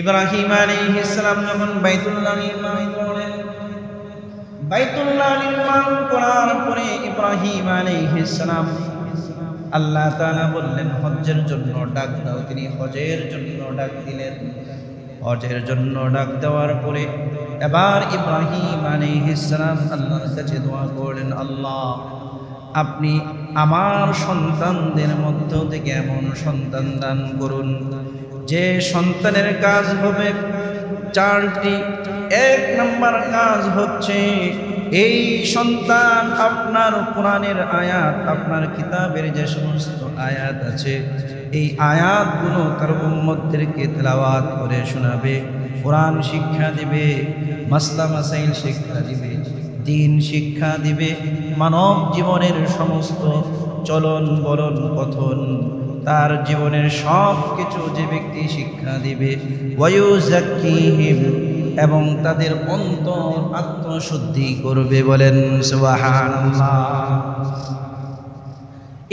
ইব্রাহিম আলাইহিস সালাম যখন বাইতুল্লাহ নির্মাণ করেন বাইতুল্লাহ নির্মাণ করার পরে ইব্রাহিম আলাইহিস সালাম আল্লাহ তাআলা বললেন, হজ্জের জন্য ডাক দাও। তিনি হজের জন্য ডাক দিলেন। হজের জন্য ডাক দেওয়ার পরে এবার ইব্রাহিম আলাইহিস সালাম আল্লাহর কাছে দোয়া করলেন, আল্লাহ, আপনি আমার সন্তানদের মধ্য থেকে এমন সন্তান দান করুন যে সন্তানের কাজ হবে, চারটি, এক নম্বর কাজ হচ্ছে, এই সন্তান আপনার কোরআনের আয়াত, আপনার কিতাবের যে সমস্ত আয়াত আছে, এই আয়াতগুলো তার উম্মতদেরকে তেলাওয়াত করে শোনাবে, কোরআন শিক্ষা দিবে, মাসলা মাসাইল শিক্ষা দিবে, দিন শিক্ষা দিবে, মানব জীবনের সমস্ত চলন বলন কথন তার জীবনের সব কিছু যে ব্যক্তি শিক্ষা দিবে এবং তাদের অন্তর আত্মশুদ্ধি করবে বলেন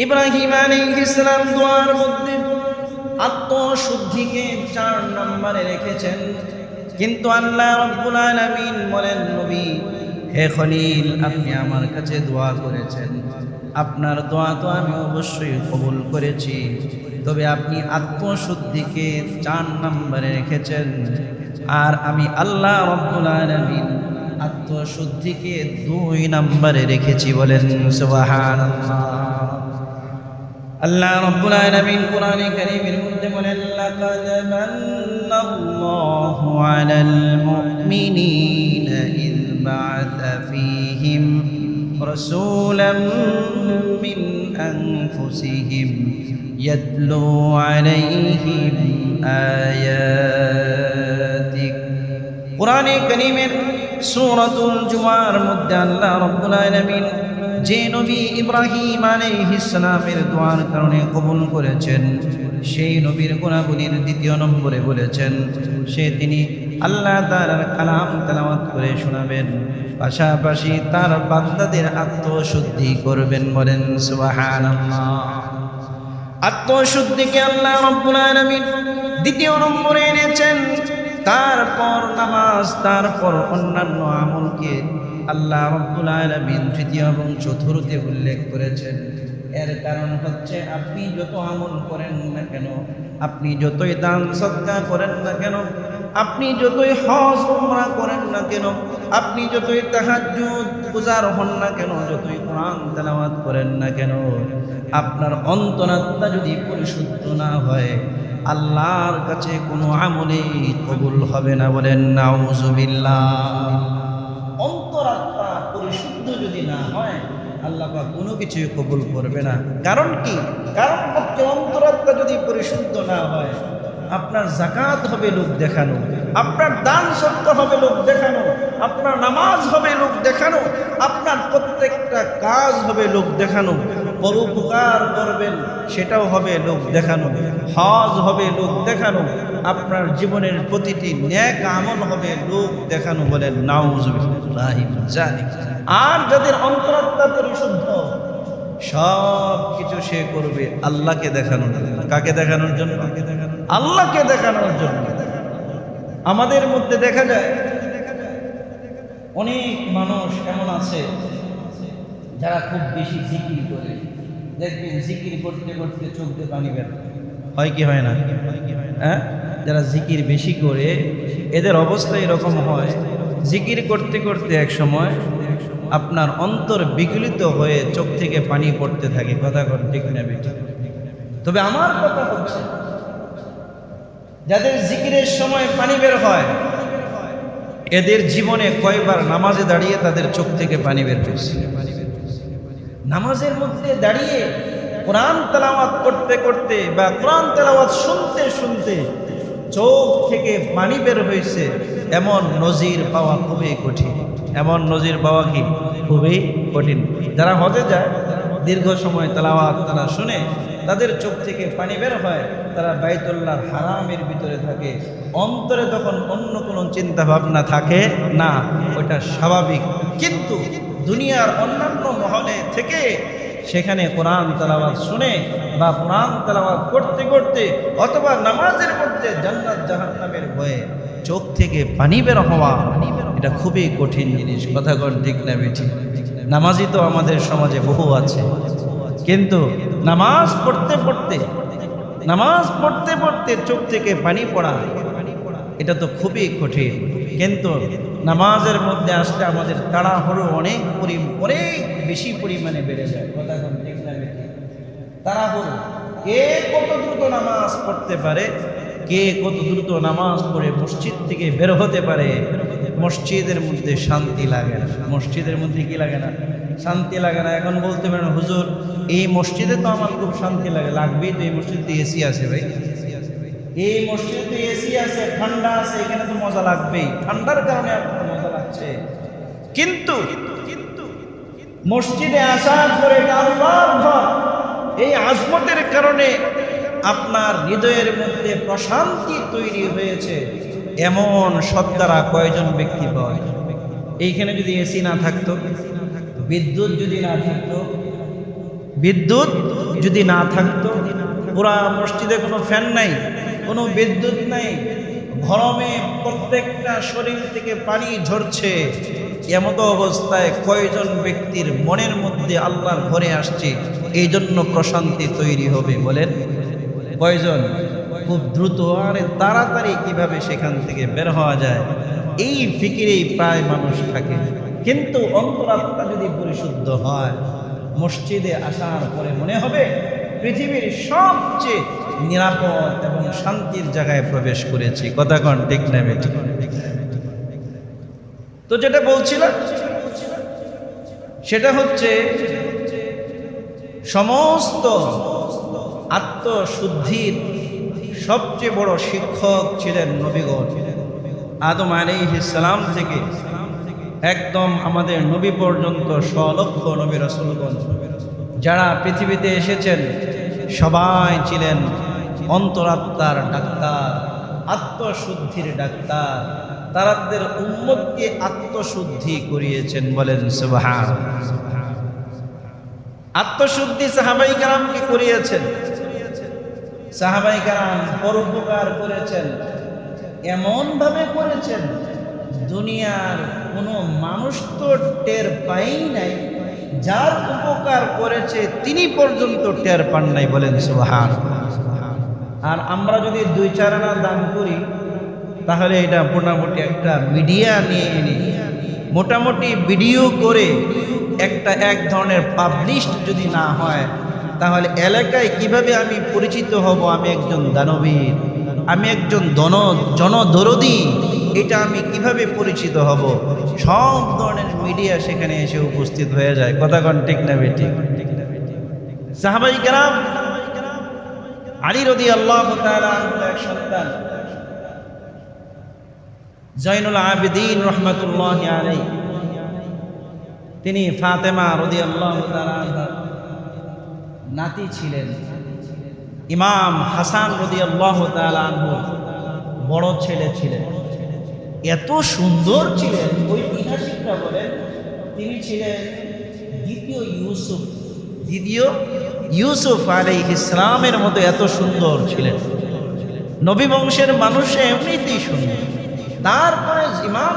ইব্রাহিম আলাইহিস সালাম দোয়ার মধ্যে আত্মশুদ্ধিকে চার নম্বরে রেখেছেন। কিন্তু আল্লাহ রব্বুল আলামিন বলেন, নবী হে খলিল, আপনি আমার কাছে দোয়া করেছেন। আপনার দোয়া তো আমি অবশ্যই কবুল করেছি। তবে আপনি আত্মশুদ্ধিকে চার নম্বরে রেখেছেন। আর আমি আল্লাহ রব্বুল আলামিন আত্মশুদ্ধিকে দুই নম্বরে রেখেছি বলেন সুবহানাল্লাহ। আল্লাহ রব্বুল আলামিন কোরআনে কারীমের মধ্যে বলেন, লাকাদ মান্নাল্লাহু আলাল মুমিনিনা বা'আথা ফীহিম রাসূলাম মিন আনফুসিহিম ইয়াতলু আলাইহিম আয়াতিক কোরআনে কারীমের সূরাতুল জুমার মধ্যে আল্লাহ রব্বুল আলামিন যে নবী ইব্রাহিম আলাইহিসসালামের দোয়ার কারণে কবুল করেছেন, সেই নবীর গুণাগুলির দ্বিতীয় নম্বরে বলেছেন, সে তিনি আল্লাহ তাআলার কালাম তেলাওয়াত করে শোনাবেন। পাশাপাশি তার বান্দাদের আত্মশুদ্ধি করবেন বলেন, সুবহানাল্লাহ। আত্মশুদ্ধিকে আল্লাহ রব্বুল আলামিন দ্বিতীয় নম্বরে এনেছেন। তারপর নামাজ, তারপর অন্যান্য আমলকে আল্লাহ রব্বুল আলামিন তৃতীয় এবং চতুর্থে উল্লেখ করেছেন। এর কারণ হচ্ছে আপনি যত আমল করেন না কেন, আপনি যতই দান সৎকার করেন না কেন আপনি যতই হজ, উমরা করেন না কেন, আপনি যতই তাহাজ্জুদ, পূজার হন না কেন, যতই কোরআন তেলাওয়াত করেন না কেন, আপনার অন্তরাত্মা যদি পরিশুদ্ধ না হয়, আল্লাহর কাছে কোনো আমলেই কবুল হবে না বলেন, নাউজুবিল্লাহ। অন্তরাত্মা পরিশুদ্ধ যদি না হয়, আল্লাহ পাক কোনো কিছুই কবুল করবে না। কারণ কি? কারণ হচ্ছে অন্তরাত্মা যদি পরিশুদ্ধ না হয় আপনার জাকাত হবে লোক দেখানো, আপনার দান সত্য হবে লোক দেখানো, আপনার নামাজ হবে লোক দেখানো, আপনার প্রত্যেকটা কাজ হবে লোক দেখানো পরোপকার করবেন সেটাও হবে লোক দেখানো, হজ হবে লোক দেখানো, আপনার জীবনের প্রতিটি ন্যাক আমল হবে লোক দেখানো বলেন জানি। আর যাদের অন্তরাত্মা পরিশুদ্ধ সব কিছু সে করবে আল্লাহকে দেখানোর জন্য। কাকে দেখানোর জন্য? আল্লাহকে দেখানোর জন্য। আমাদের মধ্যে দেখা যায়, অনেক মানুষ এমন আছে যারা খুব বেশি জিকির করে। দেখবেন জিকির করতে করতে চোখ দিয়ে পানি বের হয়। কি হয় না? হ্যাঁ? যারা জিকির বেশি করে, এদের অবস্থা এরকম হয়, জিকির করতে করতে এক সময় আপনার অন্তর বিগলিত হয়ে চোখ থেকে পানি পড়তে থাকে। কথা কর ঠিক না বেটি তবে আমার কথা হচ্ছে, যাদের জিকিরের সময় পানি বের হয়, এদের জীবনে কয়বার নামাজে দাঁড়িয়ে তাদের চোখ থেকে পানি বের হয়েছে। নামাজের মধ্যে দাঁড়িয়ে কোরআন তেলাওয়াত করতে করতে বা কোরআন তেলাওয়াত শুনতে শুনতে চোখ থেকে পানি বের হয়েছে, এমন নজির পাওয়া খুবই কঠিন। এমন নজির পাওয়া কি? খুবই কঠিন। যারা হজে যায়, দীর্ঘ সময় তেলাওয়াত তারা শুনে, তাদের চোখ থেকে পানি বের হয়, তারা বাইতুল্লাহর হারামের ভিতরে থাকে। অন্তরে তখন অন্য কোনো চিন্তা ভাবনা থাকে না, ওটা স্বাভাবিক। কিন্তু দুনিয়ার অন্যান্য মহলে থেকে সেখানে কোরআন তালাবাদ শুনে বা কোরআন তালাবাদ করতে করতে অথবা নামাজের মধ্যে জান্নাত জাহান্নামের ভয়ে চোখ থেকে পানি বের হওয়া, এটা খুবই কঠিন জিনিস। কথা কন ঠিক না বেঠি? নামাজই তো আমাদের সমাজে বহু আছে। কিন্তু নামাজ পড়তে পড়তে, নামাজ পড়তে পড়তে চোখ থেকে পানি পড়া এটা তো খুবই কঠিন। কিন্তু নামাজের মধ্যে আসলে আমাদের তাড়াহুড়ো অনেক পরি, অনেক বেশি পরিমাণে বেড়ে যায়। তাড়াহুড়ো। কে কত দ্রুত নামাজ পড়তে পারে? কে কত দ্রুত নামাজ পড়ে মসজিদ থেকে বের হতে পারে? মসজিদের মধ্যে শান্তি লাগে না। মসজিদের মধ্যে কি লাগে না? শান্তি লাগে না। এখন বলতে পারেন, হুজুর, এই মসজিদে তো আমার খুব শান্তি লাগে। লাগবেই তো এই মসজিদে এসি আছে ভাই। এই মসজিদে তো এসি আছে, ঠান্ডা আছে, এখানে তো মজা লাগবেই। ঠান্ডার কারণে আপনার মজা লাগছে। কিন্তু মসজিদে আসার পরে এই আজমতের কারণে আপনার হৃদয়ের মধ্যে প্রশান্তি তৈরি হয়েছে। এমন সত্তারা কয়জন ব্যক্তি পাওয়া? এইখানে যদি এসি না থাকতো, বিদ্যুৎ যদি না থাকতো, বিদ্যুৎ যদি না থাকতো, পুরা মসজিদে কোনো ফ্যান নাই। কোনো বিদ্যুৎ নাই। গরমে প্রত্যেকটা শরীর থেকে পানি ঝরছে। এমত অবস্থায় কয়জন ব্যক্তির মনের মধ্যে আল্লাহর ঘরে আসছে? এই জন্য প্রশান্তি তৈরি হবে বলেন। কয়জন? খুব দ্রুত আরে তাড়াতাড়ি কীভাবে সেখান থেকে বের হওয়া যায়? এই ফিকিরেই প্রায় মানুষ থাকে। কিন্তু অন্তরাত্মা যদি পরিশুদ্ধ হয়, মসজিদে আসার পরে মনে হবে পৃথিবীর সবচেয়ে নিরাপদ এবং শান্তির জায়গায় প্রবেশ করেছি। কথা কন, ঠিক না তো যেটা বলছিলাম, সেটা হচ্ছে সমস্ত আত্মশুদ্ধির সবচেয়ে বড় শিক্ষক ছিলেন নবীগণ। আদম আলাইহিসসালাম থেকে একদম আমাদের নবী পর্যন্ত স্বলক্ষ নবী রসুলগণ যারা পৃথিবীতে এসেছেন সবাই ছিলেন অন্তরাত্মার ডাক্তার, আত্মশুদ্ধির ডাক্তার। তারা তাদের আত্মশুদ্ধি করিয়েছেন বলেন, সুবহান। আত্মশুদ্ধি সাহাবাই কারামকে করিয়েছেন। সাহাবাই কারাম পরোপকার করেছেন। এমনভাবে করেছেন, দুনিয়ার কোনো মানুষ তো টের পাই নাই। যার উপকার করেছে তিনি পর্যন্ত টের পান নাই বলেন সুহান আর আমরা যদি দুই চার আনা দান করি, তাহলে এটা মোটামুটি একটা মিডিয়া নিয়ে এনে মোটামুটি ভিডিও করে একটা এক ধরনের পাবলিশ যদি না হয়, তাহলে এলাকায় কীভাবে আমি পরিচিত হব? আমি একজন দানবীর, আমি একজন দন জনদরদি এটা আমি কীভাবে পরিচিত হব? সব ধরনের মিডিয়া সেখানে এসে উপস্থিত হয়ে যায়। কথা কন ঠিক না বেটি সাহাবাই কেরাম, আলী রদি আল্লাহ সন্তান জৈনুল আবেদিন রহমতুল্লাহ আলাই তিনি ফাতেমা রদি আল্লাহ নাতি ছিলেন। ইমাম হাসান রদি আল্লাহ বড় ছেলে ছিলেন। এত সুন্দর ছিলেন ঐতিহাসিকরা বলেন, তিনি ছিলেন দ্বিতীয় ইউসুফ দ্বিতীয় ইউসুফ আলী ইসলামের মতো এত সুন্দর ছিলেন। নবী বংশের মানুষ এমনিতেই সুন্দর। তারপরে ইমাম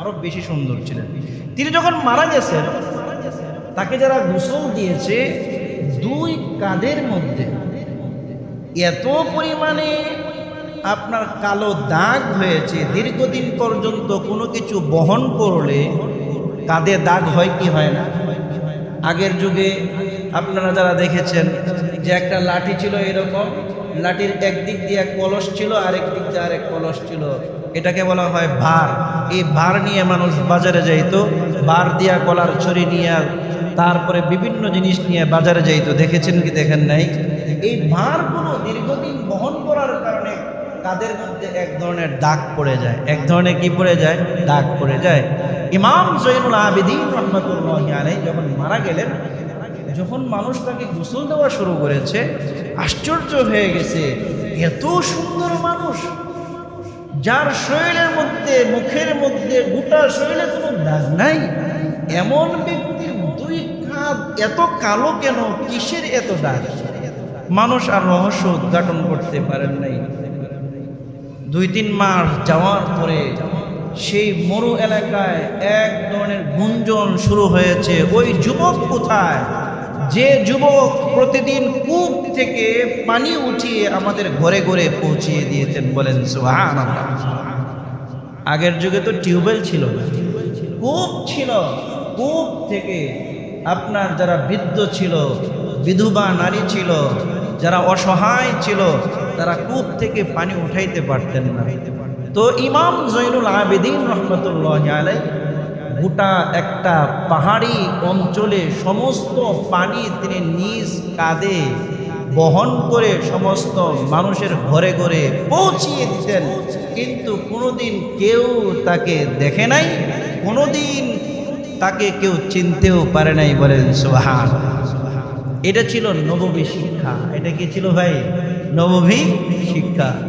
আরও বেশি সুন্দর ছিলেন। তিনি যখন মারা গেছেন, তাকে যারা গোসল দিয়েছে, দুই কাঁধের মধ্যে এত পরিমাণে আপনার কালো দাগ হয়েছে, দীর্ঘদিন পর্যন্ত কোনো কিছু বহন করলে কাঁধে দাগ হয় কি হয় না? আগের যুগে আপনারা যারা দেখেছেন যে একটা লাঠি ছিল এরকম, লাঠির একদিক দিয়ে এক কলস ছিল, আরেক দিক দিয়ে আরেক কলস ছিল। এটাকে বলা হয় ভার। এই ভার নিয়ে মানুষ বাজারে যাইতো বার দিয়া কলার ছড়ি নিয়ে, তারপরে বিভিন্ন জিনিস নিয়ে বাজারে যাইতো। দেখেছেন কি, দেখেন নাই? এই ভারগুলো দীর্ঘদিন বহন করার কারণে তাদের মধ্যে এক ধরনের দাগ পড়ে যায়। এক ধরনের কি পড়ে যায়? দাগ পড়ে যায়। ইমাম জৈনুল আবেদিন রহমতুল্লাহ আলাই যখন মারা গেলেন, যখন মানুষ তাকে গোসল দেওয়া শুরু করেছে, আশ্চর্য হয়ে গেছে, এত সুন্দর মানুষ, যার শরীরের মধ্যে, মুখের মধ্যে গোটা শরীরে কোনো দাগ নাই, এমন ব্যক্তির দুই চাঁদ এত কালো কেন? কিসের এত দাগ? মানুষ আর রহস্য উদ্ঘাটন করতে পারেন নাই। দুই তিন মাস যাওয়ার পরে সেই মরু এলাকায় এক ধরনের গুঞ্জন শুরু হয়েছে। ওই যুবক কোথায়? যে যুবক প্রতিদিন কূপ থেকে পানি উঠিয়ে আমাদের ঘরে ঘরে পৌঁছিয়ে দিয়েছেন বলেন সুহান আগের যুগে তো টিউবওয়েল ছিল না। কূপ ছিল। কূপ থেকে আপনার যারা বৃদ্ধ ছিল, বিধবা নারী ছিল যারা অসহায় ছিল, তারা কূপ থেকে পানি উঠাইতে পারতেন না। তো ইমাম জৈনুল আবেদিন রহমতুল্লাহ আলাই গোটা একটা পাহাড়ি অঞ্চলে সমস্ত পানি তিনি নিজ কাঁধে বহন করে সমস্ত মানুষের ঘরে ঘরে পৌঁছিয়ে দিতেন। কিন্তু কোনোদিন কেউ তাকে দেখে নাই, কোনোদিন তাকে কেউ চিনতেও পারে নাই বলেন সোহান এটা ছিল নববী শিক্ষা। এটা কি ছিল ভাই? নববী শিক্ষা।